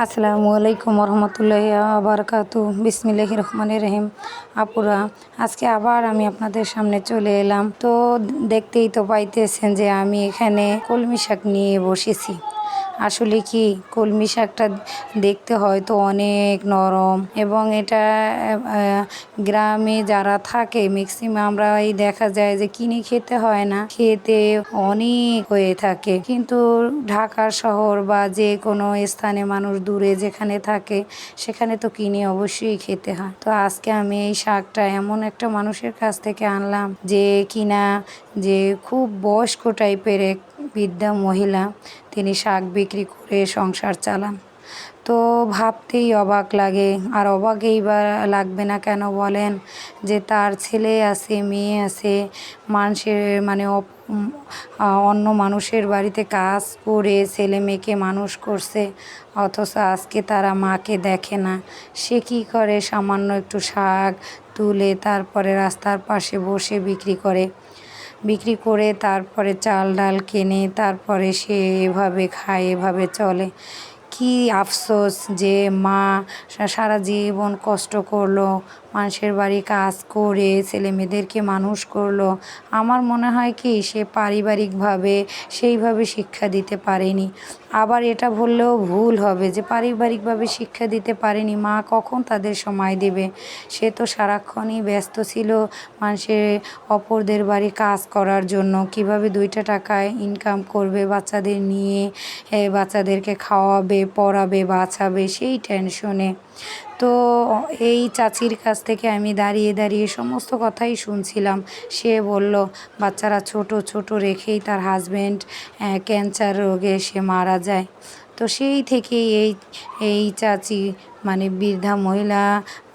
আসসালামু আলাইকুম রহমতুল্লাহ আবরকাতু বিসমিল্লাহ রহমান রহিম। আপুরা, আজকে আবার আমি আপনাদের সামনে চলে এলাম। তো দেখতেই তো পাইতেছেন যে আমি এখানে কলমি শাক নিয়ে বসেছি। আসলে কি কলমি শাকটা দেখতে হয়তো অনেক নরম এবং এটা গ্রামে যারা থাকে ম্যাক্সিমাম আমরা এই দেখা যায় যে কিনে খেতে হয় না। খেতে অনেক হয়ে থাকে। কিন্তু ঢাকা শহর বা যে কোনো স্থানে মানুষ দূরে যেখানে থাকে, সেখানে তো কিনে অবশ্যই খেতে হয়। তো আজকে আমি এই শাকটা এমন একটা মানুষের কাছ থেকে আনলাম যে কিনা যে খুব বয়স্ক টাইপের এক বৃদ্ধা মহিলা, তিনি শাক বিক্রি করে সংসার চালান। তো ভাবতেই অবাক লাগে, আর অবাকেই বা লাগবে না কেন বলেন যে তার ছেলে আছে, মেয়ে আছে, মানুষের মানে অন্য মানুষের বাড়িতে কাজ করে ছেলে মেয়েকে মানুষ করছে, অথচ আজকে তারা মাকে দেখে না। সে কি করে? সামান্য একটু শাক তুলে তারপরে রাস্তার পাশে বসে বিক্রি করে। বিক্রি করে তারপরে চাল ডাল কেনে, তারপরে সে এভাবে খায়, এভাবে চলে। কি আফসোস যে মা সারা জীবন কষ্ট করল মানুষের বাড়ি কাজ করে ছেলে মেয়েদেরকে মানুষ করল। আমার মনে হয় কি, সে পারিবারিকভাবে সেইভাবে শিক্ষা দিতে পারেনি। আবার এটা বললেও ভুল হবে যে পারিবারিকভাবে শিক্ষা দিতে পারেনি। মা কখন তাদের সময় দেবে? সে তো সারাক্ষণই ব্যস্ত ছিল মানুষের অপরদের বাড়ি কাজ করার জন্য। কীভাবে দুইটা টাকায় ইনকাম করবে, বাচ্চাদের নিয়ে বাচ্চাদেরকে খাওয়াবে, পড়াবে, বাঁচাবে সেই টেনশনে তো এই চাচির কাছ থেকে আমি দাঁড়িয়ে দাঁড়িয়ে সমস্ত কথাই শুনছিলাম। সে বলল, বাচ্চারা ছোট ছোট রেখেই তার হাজব্যান্ড ক্যান্সার রোগে সে মারা যায়। তো সেই থেকেই এই এই চাচি মানে বৃদ্ধা মহিলা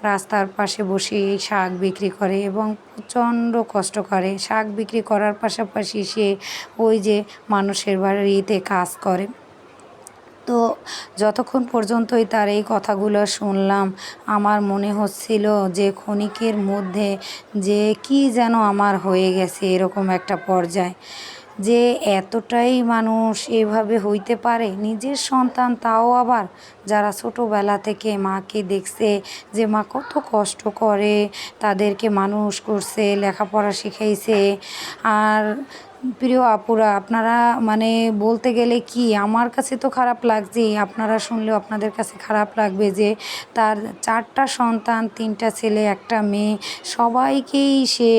রাস্তার পাশে বসে এই শাক বিক্রি করে এবং প্রচণ্ড কষ্ট করে। শাক বিক্রি করার পাশাপাশি সে ওই যে মানুষের বাড়িতে কাজ করে। তো যতক্ষণ পর্যন্তই তার এই কথাগুলো শুনলাম, আমার মনে হচ্ছিল যে ক্ষণিকের মধ্যে যে কি যেন আমার হয়ে গেছে এরকম একটা পর্যায়। যে এতটাই মানুষ এভাবে হইতে পারে, নিজের সন্তান তাও আবার যারা ছোটোবেলা থেকে মাকে দেখছে যে মা কত কষ্ট করে তাদেরকে মানুষ করছে, লেখাপড়া শিখাইছে, আর প্রিয় আপুরা, আপনারা মানে বলতে গেলে কি, আমার কাছে তো খারাপ লাগছে, আপনারা শুনলেও আপনাদের কাছে খারাপ লাগবে যে তার চারটা সন্তান, তিনটা ছেলে, একটা মেয়ে, সবাইকেই সে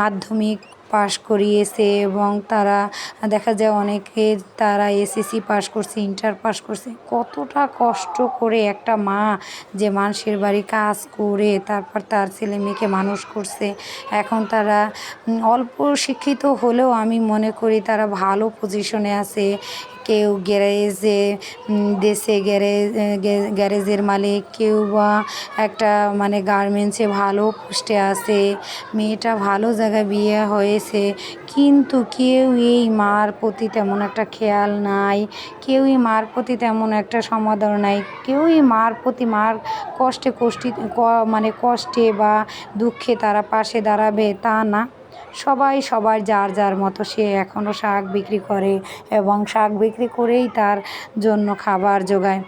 মাধ্যমিক পাশ করিয়েছে এবং তারা, দেখা যায় অনেকে তারা এসএসসি পাশ করছে ইন্টার পাশ করছে। কতটা কষ্ট করে একটা মা যে মানুষের বাড়ি কাজ করে, তারপর তার ছেলে মেয়েকে মানুষ করছে। এখন তারা অল্প শিক্ষিত হলেও আমি মনে করি তারা ভালো পজিশনে আছে কেউ গ্যারেজে দেশে গ্যারেজ গ্যারেজের মালিক, কেউ বা একটা মানে গার্মেন্টসে ভালো পোস্টে আসে মেয়েটা ভালো জায়গায় বিয়ে হয়েছে, কিন্তু কেউ এই মার প্রতি তেমন একটা খেয়াল নাই, কেউই মার প্রতি তেমন একটা সমাদর নাই, কেউই মার প্রতি মার কষ্টে কষ্টি মানে কষ্টে বা দুঃখে তারা পাশে দাঁড়াবে তা না। সবাই সবার যার যার মতো সে এখনও শাক বিক্রি করে এবং শাক বিক্রি করেই তার জন্য খাবার জোগায়।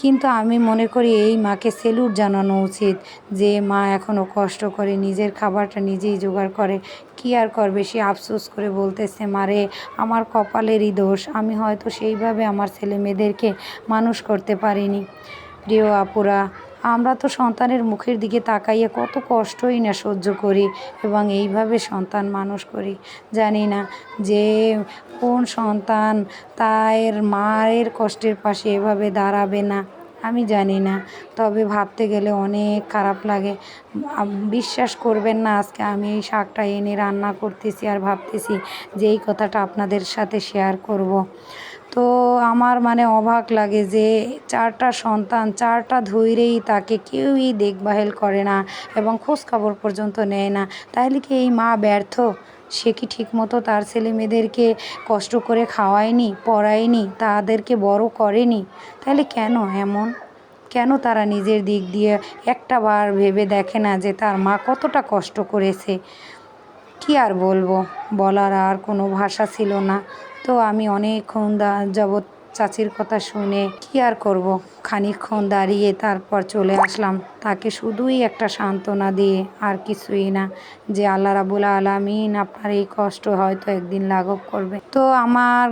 কিন্তু আমি মনে করি এই মাকে সেলুট জানানো উচিত যে মা এখনও কষ্ট করে নিজের খাবারটা নিজেই জোগাড় করে। কী আর করবে? সে আফসোস করে বলতেছে মারে আমার কপালেরই দোষ। আমি হয়তো সেইভাবে আমার ছেলে মেয়েদেরকে মানুষ করতে পারিনি। প্রিয় আপুরা আমরা তো সন্তানের মুখের দিকে তাকাইয়ে কত কষ্টই না সহ্য করি এবং এইভাবে সন্তান মানুষ করি। জানি না যে কোন সন্তান তার মায়ের কষ্টের পাশে এভাবে দাঁড়াবে না, আমি জানি না। তবে ভাবতে গেলে অনেক খারাপ লাগে। বিশ্বাস করবেন না, আজকে আমি এই শাকটা এনে রান্না করতেছি আর ভাবতেছি যে এই কথাটা আপনাদের সাথে শেয়ার করব। তো আমার মানে অবাক লাগে যে চারটা সন্তান, চারটা ধৈরেই তাকে কেউই দেখভাল করে না এবং খোঁজ খবর পর্যন্ত নেয় না। তাহলে কি এই মা ব্যর্থ? সে কি ঠিকমতো তার ছেলে মেয়েদেরকে কষ্ট করে খাওয়ায়নি, পড়ায়নি, তাদেরকে বড় করেনি? তাহলে কেন এমন? কেন তারা নিজের দিক দিয়ে একটা বার ভেবে দেখে না যে তার মা কতটা কষ্ট করেছে? কি আর বলব? বলার আর কোনো ভাষা ছিল না। তো আমি অনেকক্ষণ যাবৎ চাচির কথা শুনে কি আর করব? খানিকক্ষণ দাঁড়িয়ে তারপর চলে আসলাম। তাকে শুধুই একটা সান্ত্বনা দিয়ে আর কিছুই না যে আল্লাহ রাবুল আলমিন আপনার এই কষ্ট হয়তো একদিন লাঘব করবে। তো আমার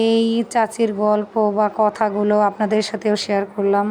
এই চাচির গল্প বা কথাগুলো আপনাদের সাথেও শেয়ার করলাম।